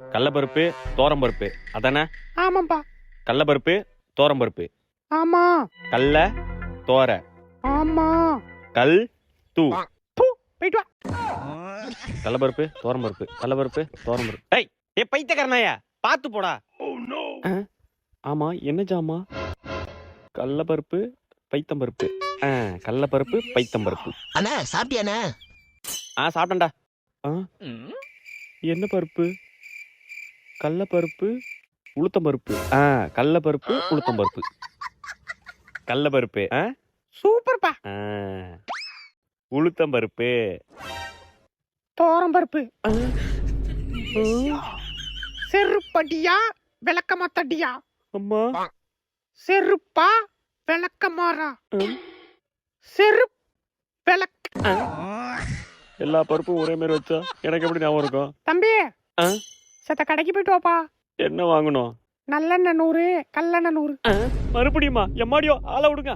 கடலப்பருப்பு தோரம்பருப்பு. அதானே? ஆமாப்பா கடலப்பருப்பு தோரம்பருப்பு. ஆமா. கல்ல தோர. ஆமா. கல் தூ. போயிட்டு வா. கடலப்பருப்பு தோரம்பருப்பு. கடலப்பருப்பு தோரம்பருப்பு. ஏய் ஏ பைத்தியக்காரனாயா? பார்த்து போடா. ஆமா என்ன ஜாமா? கடலப்பருப்பு பைத்தம்பருப்பு. ஆ கடலப்பருப்பு பைத்தம்பருப்பு. அண்ணா சாப்பிட்டியாண்ணே ஆ சாப்பிட்டேன்டா. ஆ? என்ன பருப்பு? கடலப்பருப்பு உளுத்தம்பருப்பு. ஆ கடலப்பருப்பு உளுத்தம்பருப்பு. கடலப்பருப்பு ஆ? சூப்பர்ப்பா. ஆ. உளுத்தம்பருப்பு. தோரம் பருப்பு செருப்படியா விளக்கமாத்தடியா? அம்மா. செருப்பா விளக்கமாறா. செருப் விளக் எல்லா பருப்பும் ஒரே மாதிரி வச்சா எனக்கு எப்படி ஞாபகம் இருக்கும்? தம்பி? செத்த கடைக்கு போயிட்டு வாப்பா. என்ன வாங்கணும்? நல்லெண்ணெய் நூறு கல்லெண்ணெய் நூறு. மறுபடியுமா? எம்மாடியோ ஆளை விடுங்க.